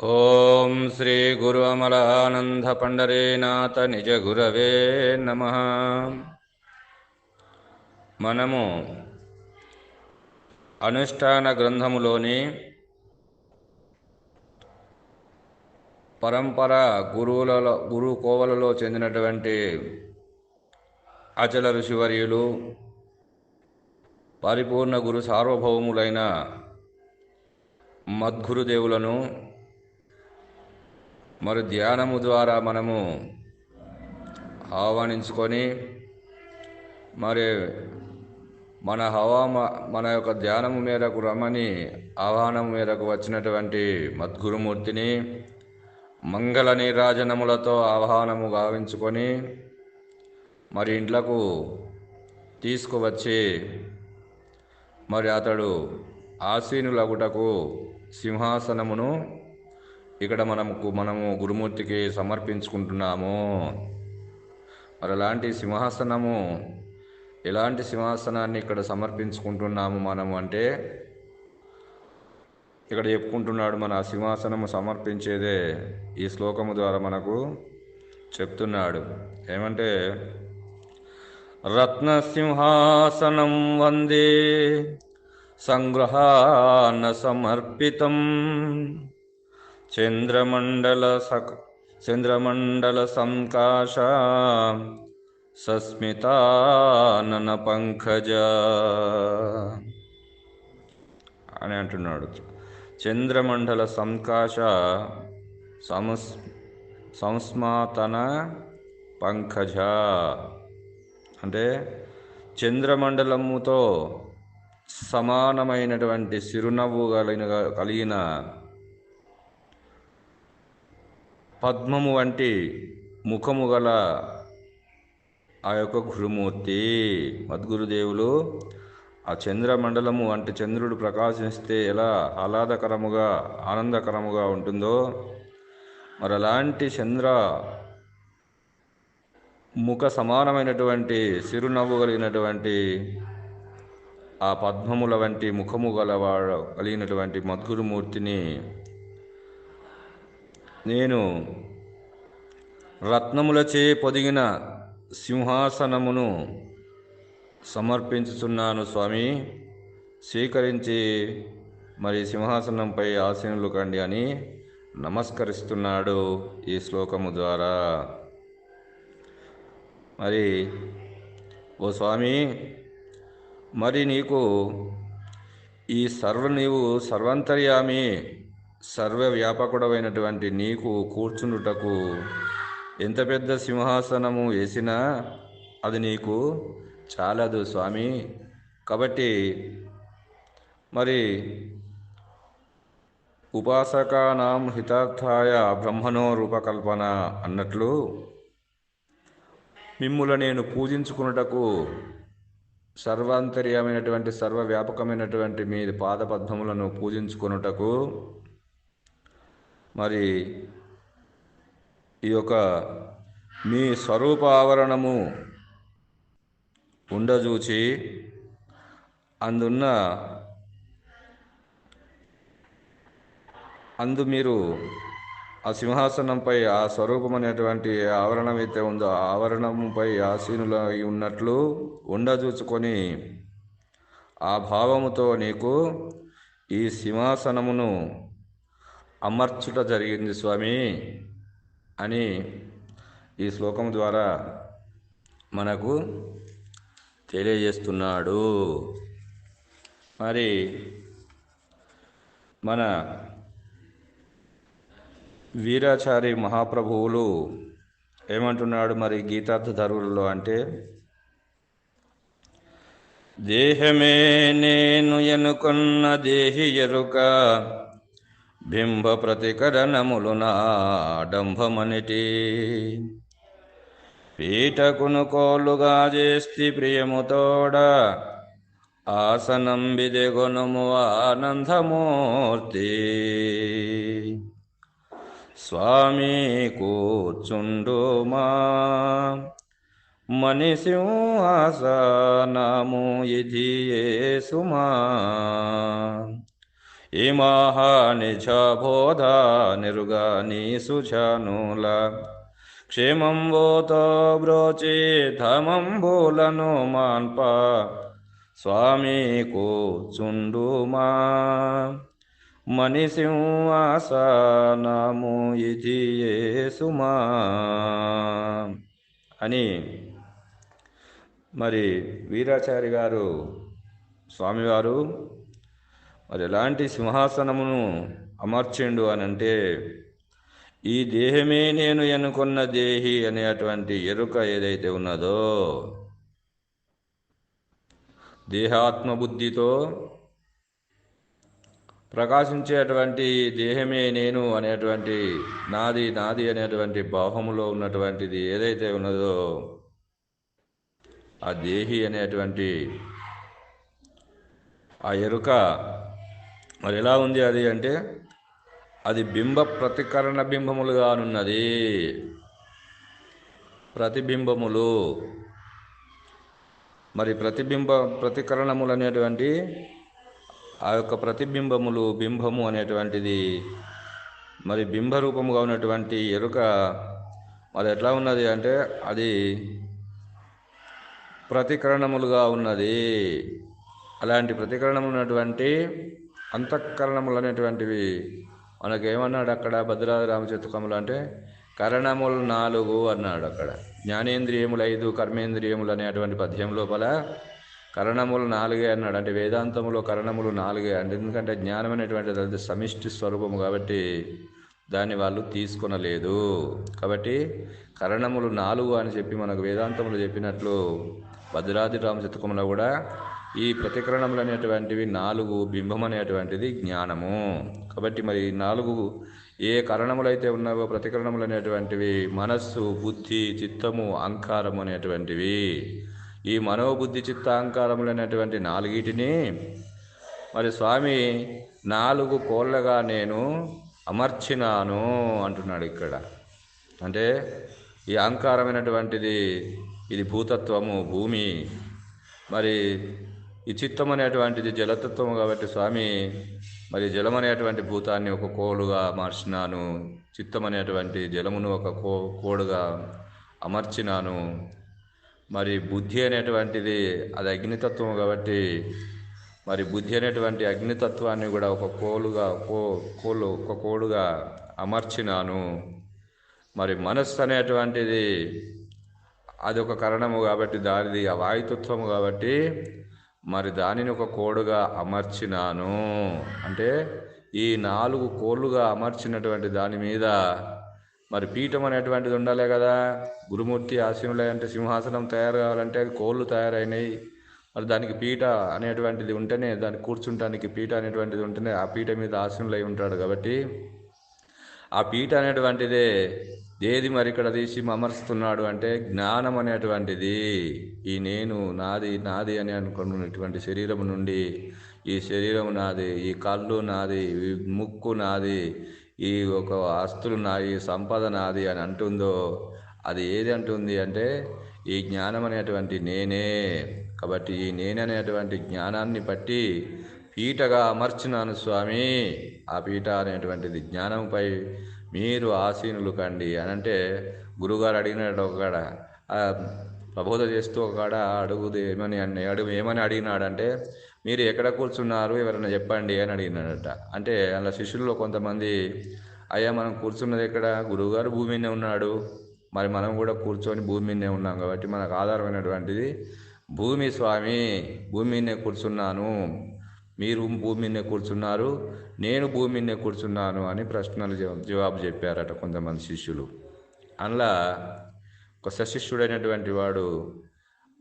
ॐ श्रीगुरु అమలానందపండరీనాథ నిజ గురవే నమ మనము అనుష్ఠాన గ్రంథములోని పరంపర గురువులలో గురు కోవలలో చెందినటువంటి అచల ఋషివర్యులు పరిపూర్ణ గురు సార్వభౌములైన మద్గురుదేవులను మరి ధ్యానము ద్వారా మనము ఆహ్వానించుకొని మరి మన హవా మన యొక్క ధ్యానము మేరకు రమ్మని ఆహ్వానం మేరకు వచ్చినటువంటి మద్గురుమూర్తిని మంగళ నీరాజనములతో ఆహ్వానము గావించుకొని మరి ఇంట్లకు తీసుకువచ్చి మరి అతడు ఆసీనులగుటకు సింహాసనమును ఇక్కడ మనము మనము గురుమూర్తికి సమర్పించుకుంటున్నాము. మరి అలాంటి సింహాసనము ఎలాంటి సింహాసనాన్ని ఇక్కడ సమర్పించుకుంటున్నాము మనము అంటే ఇక్కడ చెప్పుకుంటున్నాడు మన సింహాసనము సమర్పించేదే ఈ శ్లోకము ద్వారా మనకు చెప్తున్నాడు. ఏమంటే రత్నసింహాసనం వందే సంగ్రహాన సమర్పితం. చంద్రమండల చంద్రమండల సంకాశ సస్మితానన పంకజ అని అంటున్నాడు. చంద్రమండల సంకాశ సంస్ సంస్మాతన పంకజ. అంటే చంద్రమండలముతో సమానమైనటువంటి సిరునవ్వు కలిగిన కలిగిన పద్మము వంటి ముఖము గల ఆ యొక్క గురుమూర్తి. మద్గురుదేవులు ఆ చంద్రమండలము అంటే చంద్రుడు ప్రకాశిస్తే ఎలా ఆహ్లాదకరముగా ఆనందకరముగా ఉంటుందో. మరి అలాంటి చంద్ర ముఖ సమానమైనటువంటి సిరునవ్వు కలిగినటువంటి ఆ పద్మముల వంటి ముఖము గలవాడు కలిగినటువంటి మద్గురుమూర్తిని నేను రత్నములచే పొదిగిన సింహాసనమును సమర్పించుచున్నాను స్వామి. స్వీకరించి మరి సింహాసనంపై ఆసీనులు కండి అని నమస్కరిస్తున్నాడు ఈ శ్లోకము ద్వారా. మరి ఓ స్వామి మరి నీకు ఈ సర్వ నీవు సర్వంతర్యామి సర్వవ్యాపకుడమైనటువంటి నీకు కూర్చుండుటకు ఎంత పెద్ద సింహాసనము వేసినా అది నీకు చాలదు స్వామి. కాబట్టి మరి ఉపాసకానాం హితార్థాయ బ్రహ్మణో రూపకల్పన అన్నట్లు మిమ్ముల నేను పూజించుకున్నటకు సర్వాంతర్యమైనటువంటి సర్వవ్యాపకమైనటువంటి మీ పాదపద్మములను పూజించుకొనుటకు మరి ఈ యొక్క మీ స్వరూప ఆవరణము ఉండజూచి అందున్న అందు మీరు ఆ సింహాసనంపై ఆ స్వరూపమైనటువంటి ఆవరణం అయితే ఉందో ఆ ఆవరణంపై అయి ఉన్నట్లు ఉండజూచుకొని ఆ భావముతో నీకు ఈ సింహాసనమును అమర్చుట జరిగింది స్వామి అని ఈ శ్లోకం ద్వారా మనకు తెలియజేస్తున్నాడు. మరి మన వీరాచారి మహాప్రభువులు ఏమంటున్నాడు మరి గీతార్థ ధరువులలో అంటే? దేహమే నేను ఎనుకున్న దేహి ఎరుక బింబ ప్రతికరణములు నాడంభమనిటి. పీటకును కోలుగా చేస్తి ప్రియముతోడ ఆసనం బిదెగొనుము ఆనందమూర్తి. స్వామి కూర్చుండుమా? మణి సింహాసనము ఇది సుమా ఇమాహ నిజ బోధ నిరుగాని సుజనుల క్షేమంబోతో బ్రోచి ధమంబులను మాన్ప. స్వామి చుండుమా మణిసింహాసనము ఇది సుమా అని మరి వీరాచారి గారు స్వామివారు మరి ఎలాంటి సింహాసనమును అమర్చిండు అని అంటే ఈ దేహమే నేను ఎన్నుకున్న దేహి అనేటువంటి ఎరుక ఏదైతే ఉన్నదో దేహాత్మ బుద్ధితో ప్రకాశించేటువంటి దేహమే నేను అనేటువంటి నాది నాది అనేటువంటి భావములో ఉన్నటువంటిది ఏదైతే ఉన్నదో ఆ దేహి అనేటువంటి ఆ ఎరుక మరి ఎలా ఉంది అది అంటే అది బింబ ప్రతికరణ బింబములుగానున్నది ప్రతిబింబములు. మరి ప్రతిబింబ ప్రతికరణములు అనేటువంటి ఆ యొక్క ప్రతిబింబములు బింబము అనేటువంటిది మరి బింబ రూపముగా ఉన్నటువంటి ఎరుక మరి ఎట్లా ఉన్నది అంటే అది ప్రతికరణములుగా ఉన్నది. అలాంటి ప్రతికరణము ఉన్నటువంటి అంతఃకరణములు అనేటువంటివి మనకేమన్నాడు అక్కడ భద్రాది రామచతుకములు అంటే కరణములు నాలుగు అన్నాడు అక్కడ. జ్ఞానేంద్రియములు ఐదు కర్మేంద్రియములు అనేటువంటి పద్యం లోపల కరణములు నాలుగే అన్నాడు. అంటే వేదాంతములో కరణములు నాలుగే. అంటే ఎందుకంటే జ్ఞానం అనేటువంటిది అది సమిష్టి స్వరూపము కాబట్టి దాన్ని వాళ్ళు తీసుకొనలేదు. కాబట్టి కరణములు నాలుగు అని చెప్పి మనకు వేదాంతములు చెప్పినట్లు భద్రాది రామచతుకములో కూడా ఈ ప్రతికరణములు అనేటువంటివి నాలుగు బింబం అనేటువంటిది జ్ఞానము. కాబట్టి మరి నాలుగు ఏ కరణములు అయితే ఉన్నావో ప్రతికరణములు అనేటువంటివి మనస్సు బుద్ధి చిత్తము అహంకారము అనేటువంటివి. ఈ మనోబుద్ధి చిత్త అహంకారములు అనేటువంటి నాలుగిటిని మరి స్వామి నాలుగు కోళ్ళగా నేను అమర్చినాను అంటున్నాడు ఇక్కడ. అంటే ఈ అహంకారమైనటువంటిది ఇది భూతత్వము భూమి. మరి ఈ చిత్తం అనేటువంటిది జలతత్వము కాబట్టి స్వామి మరి జలం అనేటువంటి భూతాన్ని ఒక కోలుగా మార్చినాను చిత్తం అనేటువంటి జలమును ఒక కో కోడుగా అమర్చినాను. మరి బుద్ధి అనేటువంటిది అది అగ్నితత్వం కాబట్టి మరి బుద్ధి అనేటువంటి అగ్నితత్వాన్ని కూడా ఒక కోలుగా కో కోలు ఒక కోడుగా అమర్చినాను. మరి మనస్సు అనేటువంటిది అది ఒక కరణము కాబట్టి దానిది ఆ వాయుతత్వము కాబట్టి మరి దానిని ఒక కోడుగా అమర్చినాను. అంటే ఈ నాలుగు కోళ్ళుగా అమర్చినటువంటి దాని మీద మరి పీఠం అనేటువంటిది ఉండాలి కదా. గురుమూర్తి ఆశీనులే అంటే సింహాసనం తయారు కావాలంటే అది కోళ్ళు తయారైనాయి. మరి దానికి పీట అనేటువంటిది ఉంటేనే దాన్ని కూర్చుంటానికి పీట అనేటువంటిది ఉంటేనే ఆ పీట మీద ఆశీనులై ఉంటాడు కాబట్టి ఆ పీట అనేటువంటిదే ఏది మరి ఇక్కడ తీసి అమర్చుతున్నాడు అంటే జ్ఞానం అనేటువంటిది. ఈ నేను నాది నాది అని అనుకున్నటువంటి శరీరం నుండి ఈ శరీరం నాది ఈ కళ్ళు నాది ఈ ముక్కు నాది ఈ ఒక ఆస్తులు నాది సంపద నాది అని అంటుందో అది ఏది అంటుంది అంటే ఈ జ్ఞానం అనేటువంటి నేనే. కాబట్టి ఈ నేననేటువంటి జ్ఞానాన్ని బట్టి పీటగా అమర్చినాను స్వామి. ఆ పీట అనేటువంటిది జ్ఞానంపై మీరు ఆసీనులు కండి అని అంటే గురుగారు అడిగినాడు ఒకడ ప్రబోధ చేస్తూ ఒకడ అడుగుది ఏమని అన్న అడుగు ఏమని అడిగినాడంటే మీరు ఎక్కడ కూర్చున్నారు ఎవరైనా చెప్పండి అని అడిగినాడట. అంటే అలా శిష్యుల్లో కొంతమంది అయ్యా మనం కూర్చున్నది ఎక్కడ? గురువుగారు భూమి మీదనే ఉన్నాడు. మరి మనం కూడా కూర్చొని భూమి మీదనే ఉన్నాం కాబట్టి మనకు ఆధారమైనటువంటిది భూమి స్వామి భూమి మీదనే కూర్చున్నాను. మీరు భూమినే కూర్చున్నారు నేను భూమినే కూర్చున్నాను అని ప్రశ్నలు జవాబు చెప్పారట కొంతమంది శిష్యులు. అందులో ఒక సశిష్యుడైనటువంటి వాడు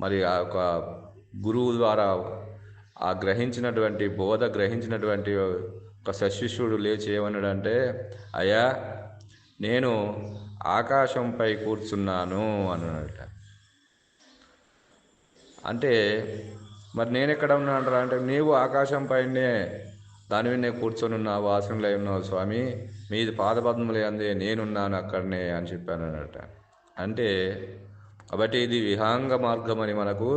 మరి ఆ ఒక గురువు ద్వారా ఆ గ్రహించినటువంటి బోధ గ్రహించినటువంటి ఒక సశిష్యుడు లేచి ఏమన్నాడంటే అయ్యా నేను ఆకాశంపై కూర్చున్నాను అన్నాడట. అంటే మరి నేను ఎక్కడ ఉన్నాను అంటే నీవు ఆకాశం పైనే దాని మీద కూర్చొని ఉన్నావు ఆసనంలో ఉన్నావు స్వామి. మీది పాదపద్మలే అందే నేనున్నాను అక్కడనే అని చెప్పాను అన్నట అంటే కాబట్టి ఇది విహాంగ మార్గం అని మనకు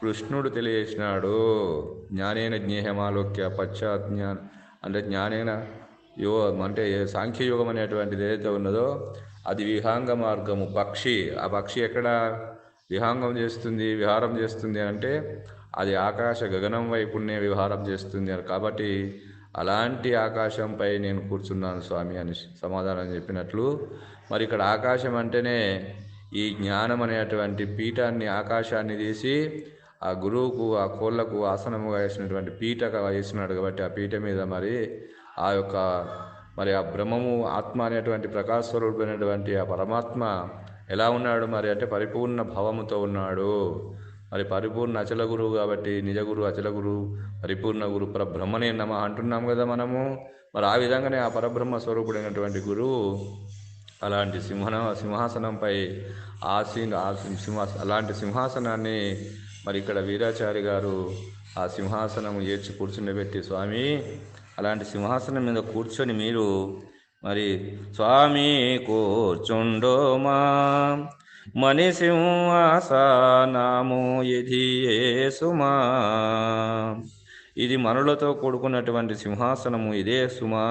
కృష్ణుడు తెలియజేసినాడు. జ్ఞానేన జ్ఞేహమాలోక్య పశ్చాత్ అంటే జ్ఞానేన యో అంటే సాంఖ్యయోగం అనేటువంటిది ఏదైతే ఉన్నదో అది విహాంగ మార్గము. పక్షి ఆ పక్షి ఎక్కడ విహాంగం చేస్తుంది విహారం చేస్తుంది అంటే అది ఆకాశ గగనం వైపునే విహారం చేస్తుంది అని. కాబట్టి అలాంటి ఆకాశంపై నేను కూర్చున్నాను స్వామి అని సమాధానం చెప్పినట్లు. మరి ఇక్కడ ఆకాశం అంటేనే ఈ జ్ఞానం అనేటువంటి పీఠాన్ని ఆకాశాన్ని తీసి ఆ గురువుకు ఆ కోళ్ళకు ఆసనముగా వేసినటువంటి పీఠగా వేసినాడు కాబట్టి ఆ పీఠ మీద మరి ఆ యొక్క మరి ఆ బ్రహ్మము ఆత్మ అనేటువంటి ప్రకాశస్వరూపమైనటువంటి ఆ పరమాత్మ ఎలా ఉన్నాడు మరి అంటే పరిపూర్ణ భావముతో ఉన్నాడు. మరి పరిపూర్ణ అచల గురువు కాబట్టి నిజ గురువు అచల గురువు పరిపూర్ణ గురు పరబ్రహ్మనే నమ అంటున్నాం కదా మనము. మరి ఆ విధంగానే ఆ పరబ్రహ్మ స్వరూపుడైనటువంటి గురువు అలాంటి సింహన సింహాసనంపై ఆసీన్ ఆ సింహ అలాంటి సింహాసనాన్ని మరి ఇక్కడ వీరాచారి గారు ఆ సింహాసనం ఏడ్చి కూర్చుండబెట్టి స్వామి అలాంటి సింహాసనం మీద కూర్చొని మీరు మరి స్వామి కూర్చుండోమా? మణి సింహాసనము ఇది సుమా ఇది మనులతో కూడుకున్నటువంటి సింహాసనము ఇదే సుమా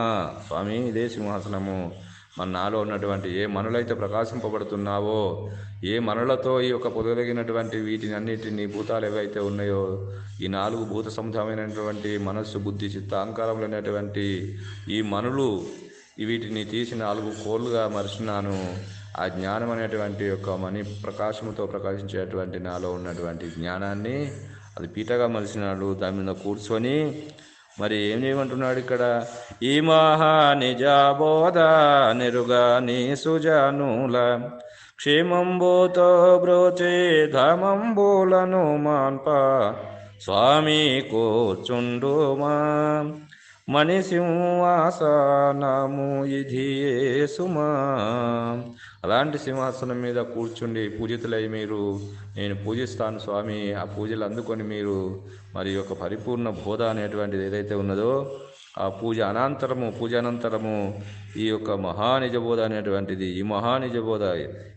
స్వామి ఇదే సింహాసనము. మన నాలో ఉన్నటువంటి ఏ మనులైతే ప్రకాశింపబడుతున్నావో ఏ మనులతో ఈ యొక్క పొదగలిగినటువంటి వీటిని అన్నిటినీ భూతాలు ఏవైతే ఉన్నాయో ఈ నాలుగు భూత సముదాయమైనటువంటి మనస్సు బుద్ధి చిత్త అహంకారములు అనేటువంటి ఈ మనులు వీటిని తీసి నాలుగు కోళ్ళుగా మరిచినాను. ఆ జ్ఞానం అనేటువంటి యొక్క మణి ప్రకాశముతో ప్రకాశించేటువంటి నాలో ఉన్నటువంటి జ్ఞానాన్ని అది పీటగా మలిచినాడు దాని మీద కూర్చొని మరి ఏం చేయమంటున్నాడు ఇక్కడ? ఈ మహా నిజాబోధ నిరుగా నీ సుజానుల క్షేమంబోతో బ్రోచే ధమంబోలను మాన్ప స్వామి కూర్చుండు మా సింహాసనము ఇది సుమా అలాంటి సింహాసనం మీద కూర్చుండి పూజితులై మీరు నేను పూజిస్తాను స్వామి ఆ పూజలు అందుకొని మీరు మరి యొక్క పరిపూర్ణ బోధ అనేటువంటిది ఏదైతే ఉన్నదో ఆ పూజ అనంతరము పూజ అనంతరము ఈ యొక్క మహానిజ బోధ అనేటువంటిది ఈ మహానిజ బోధ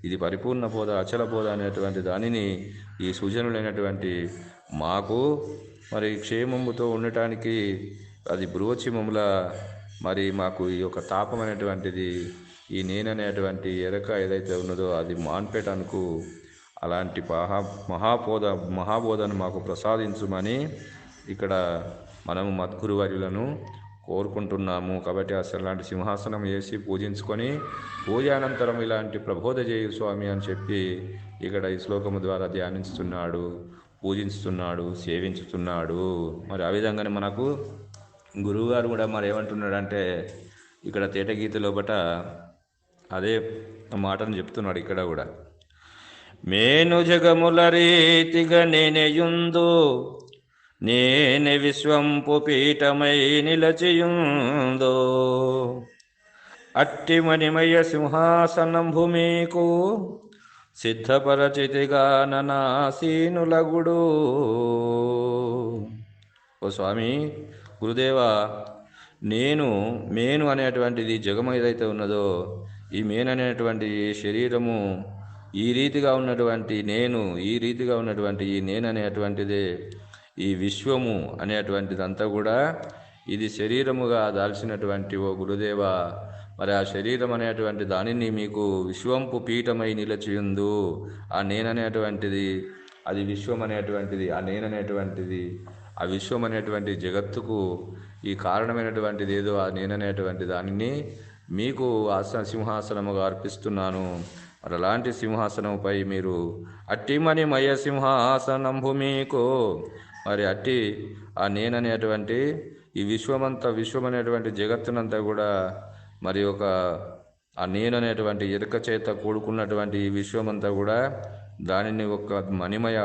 ఇది పరిపూర్ణ బోధ అచల బోధ అనేటువంటి దానిని ఈ సూచనలైనటువంటి మాకు మరి క్షేమముతో ఉండటానికి అది బృవచిమముల మరి మాకు ఈ యొక్క తాపం అనేటువంటిది ఈ నేననేటువంటి ఎరక ఏదైతే ఉన్నదో అది మాన్పేటనుకు అలాంటి మహా మహాబోధ మహాబోధను మాకు ప్రసాదించుమని ఇక్కడ మనము మద్గురువర్యులను కోరుకుంటున్నాము. కాబట్టి అసలు అలాంటి సింహాసనం వేసి పూజించుకొని పూజానంతరం ఇలాంటి ప్రబోధ చేయు స్వామి అని చెప్పి ఇక్కడ ఈ శ్లోకము ద్వారా ధ్యానిస్తున్నాడు పూజిస్తున్నాడు సేవించుతున్నాడు. మరి ఆ విధంగానే మనకు గురువుగారు కూడా మరి ఏమంటున్నాడంటే ఇక్కడ తేటగీత లోపట అదే మాటను చెప్తున్నాడు ఇక్కడ కూడా. మేను జగముల రీతిగా నేనేయుందు నేనే విశ్వంపు పీఠమై నిలచియుందో. అట్టి మణిమయ సింహాసనం భూమికు సిద్ధపరచితిగా ననాసీనులగుడు. ఓ స్వామి గురుదేవా నేను మేను అనేటువంటిది జగము ఏదైతే ఉన్నదో ఈ మేను అనేటువంటి శరీరము ఈ రీతిగా ఉన్నటువంటి నేను ఈ రీతిగా ఉన్నటువంటి ఈ నేను అనేటువంటిదే ఈ విశ్వము అనేటువంటిదంతా కూడా ఇది శరీరముగా దాల్చినటువంటి ఓ గురుదేవ. మరి ఆ శరీరం అనేటువంటి దానిని మీకు విశ్వంపు పీఠమై నిలచియుందు. ఆ నేననేటువంటిది అది విశ్వం అనేటువంటిది ఆ నేననేటువంటిది ఆ విశ్వం అనేటువంటి జగత్తుకు ఈ కారణమైనటువంటిది ఏదో ఆ నేననేటువంటి దానిని మీకు ఆసన సింహాసనముగా అర్పిస్తున్నాను. మరి అలాంటి సింహాసనంపై మీరు అట్టిమని మయ సింహాసనం మీకు మరి అట్టి ఆ నేననేటువంటి ఈ విశ్వమంతా విశ్వం అనేటువంటి జగత్తునంతా కూడా మరి ఒక ఆ నేను అనేటువంటి ఎరుక చేత కూడుకున్నటువంటి ఈ విశ్వమంతా కూడా దానిని ఒక మణిమయ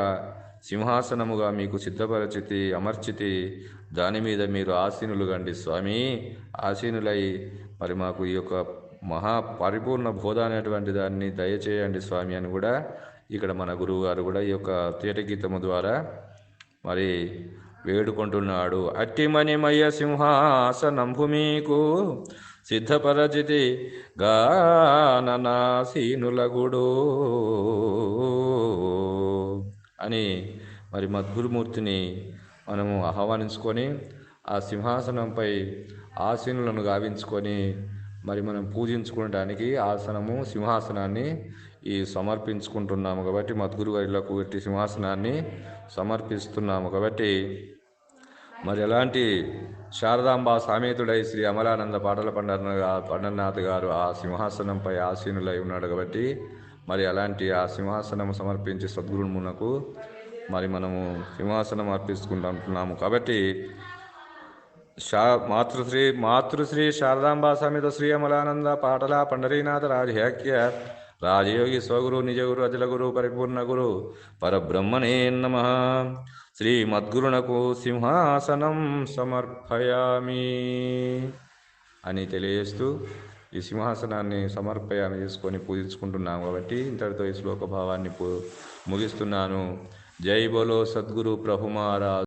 సింహాసనముగా మీకు సిద్ధపరచితి అమర్చితి. దాని మీద మీరు ఆసీనులు గండి స్వామి. ఆసీనులై మరి మాకు ఈ యొక్క మహా పరిపూర్ణ బోధ అనేటువంటి దాన్ని దయచేయండి స్వామి అని కూడా ఇక్కడ మన గురువు గారు కూడా ఈ యొక్క తీటగీతము ద్వారా మరి వేడుకుంటున్నాడు. అట్టిమణిమయ సింహాసనంభు మీకు సిద్ధపరచితి గాననాసీనులగుడు. అని మరి మద్గురుమూర్తిని మనము ఆహ్వానించుకొని ఆ సింహాసనంపై ఆసీనులను గావించుకొని మరి మనం పూజించుకోవడానికి ఆసనము సింహాసనాన్ని ఈ సమర్పించుకుంటున్నాము కాబట్టి మద్గురు గారిలకు పెట్టి సింహాసనాన్ని సమర్పిస్తున్నాము కాబట్టి మరి ఎలాంటి శారదాంబ సామేతుడై శ్రీ అమలానంద పాటల పండర్ పండర్నాథ్ గారు ఆ సింహాసనంపై ఆసీనులై ఉన్నాడు కాబట్టి మరి అలాంటి ఆ సింహాసనం సమర్పించి సద్గురుమునకు మరి మనము సింహాసనం అర్పించుకుంటున్నాము కాబట్టి శా మాతృశ్రీ మాతృశ్రీ శారదాంబా సమేత శ్రీ అమలానంద పాటల పండరీనాథ రాజహ్యాఖ్య రాజయోగి స్వగురు నిజగురు అజల గురు పరిపూర్ణ గురు పరబ్రహ్మణే నమ. శ్రీ మద్గురునకు సింహాసనం సమర్పయామి అని తెలియజేస్తూ ఈ సింహాసనాన్ని సమర్పయాన్ని చేసుకొని పూజించుకుంటున్నాము కాబట్టి ఇంతటితో ఈ శ్లోక భావాన్ని ముగిస్తున్నాను. జై బోలో సద్గురు ప్రభు మహారాజ్.